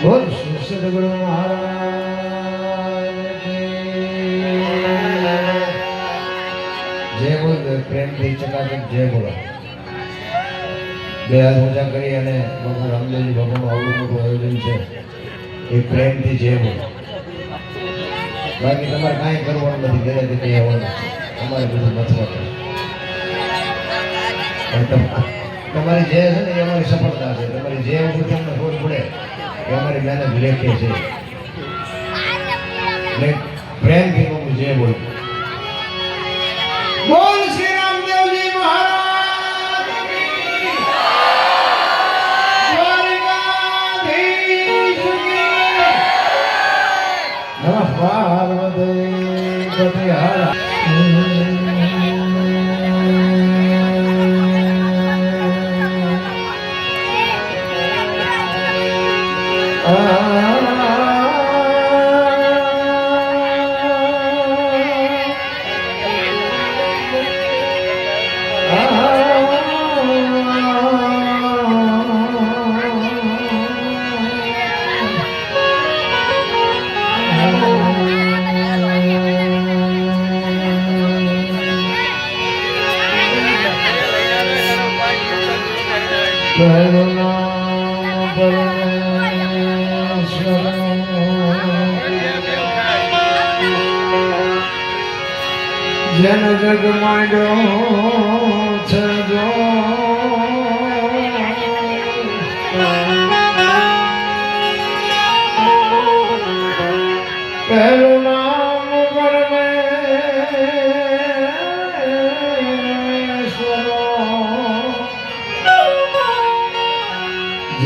સદગુરુ મહારાજ જય બોલ પ્રેમથી જય બોલો. બે હાથ ઊંચા કરી અને બાબુ રામદેવજી બાબુનું આવડું મોટું છે. એ પ્રેમથી જય બોલો. બાકી તમારે કાંઈ કરવાનું નથી, ઘરે કઈ આવવાનું તમારે બધું મથવા તમારી જે છે ને, એ અમારી સફળતા છે. તમારી જે ઉપર તમને ખબર પડે. એ અમારી મહેનત લેખે છે. એટલે પ્રેમથી હું જે બોલું. બોલ શ્રી રામદેવજી મહારાજ. નમઃ. પાર્વતી પતિ જન જગ માંડ્યો છે જો પહેલું